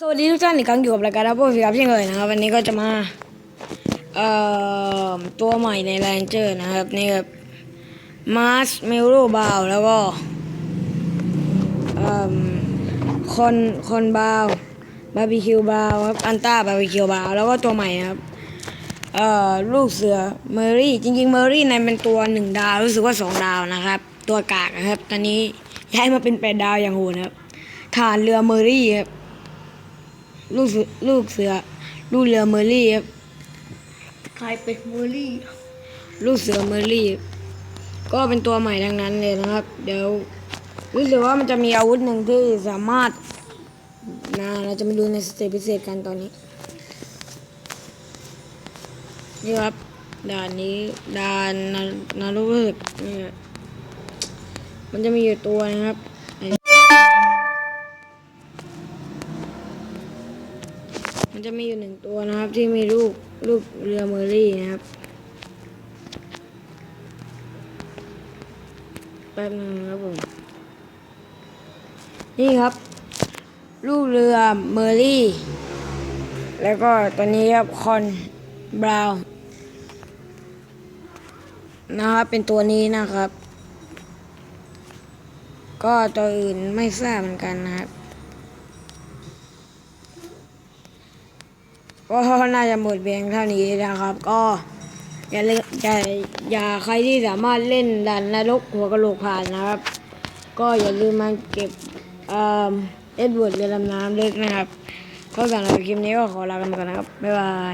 สวัสดีทุกท่านอีกครั้งอยู่กับรายการดับเบิลฟิครับเช่นเคยนะครับวันนี้ก็จะมาเอ่อตัวใหม่ในแรนเจอร์นะครับนี่ครับมาร์ชเมลโลบาวแล้วก็เอ่อคอนคอนบาวบาร์บีคิวบาวครับอันต้าบาร์บีคิวบาวแล้วก็ตัวใหม่นะครับเอ่อลูกเสือเมอรี่จริงๆเมอรี่นั้นเป็นตัวหนึ่งดาวรู้สึกว่าสองดาวนะครับ ตัวกากนะครับ ตอนนี้ย้ายมาเป็นแปดดาวอย่างโหดนะครับฐานเรือเมอรี่ครับ ลูกเสือลูกเสือ ลูกเรือเมอรี่ครับใครเป็นเมอรี่ ลูกเสือเมอรี่ ก็เป็นตัวใหม่ทั้งนั้นเลยนะครับ เดี๋ยวรู้สึกว่ามันจะมีอาวุธหนึ่งที่สามารถนะเราจะมาดูในสเตจพิเศษกันตอนนี้นี่ครับด่านนี้ด่านนานารุสึกเนี่ยมันจะมีอยู่ตัวนะครับ มันจะมีอยู่หนึ่งตัวนะครับ ที่มีลูกลูกเรือเมอรี่นะครับ แป๊บนึงครับผม นี่ครับลูกเรือเมอรี่ แล้วก็ตัวนี้ครับคอนบราวน์นะครับเป็นตัวนี้นะครับ ก็ตัวอื่นไม่ทราบเหมือนกันนะครับ ก็น่าจะหมดเพียงเท่านี้นะครับ ก็อย่าเล่นอย่าอย่าใครที่สามารถเล่นดันนรกหัวกะโหลกผ่านนะครับ ก็อย่าลืมมาเก็บเอ่อเอ็ดเวิร์ดเรือดำน้ำเล็กนะครับก็สำหรับคลิปนี้ก็ขอลากันไปก่อนนะครับบ๊ายบาย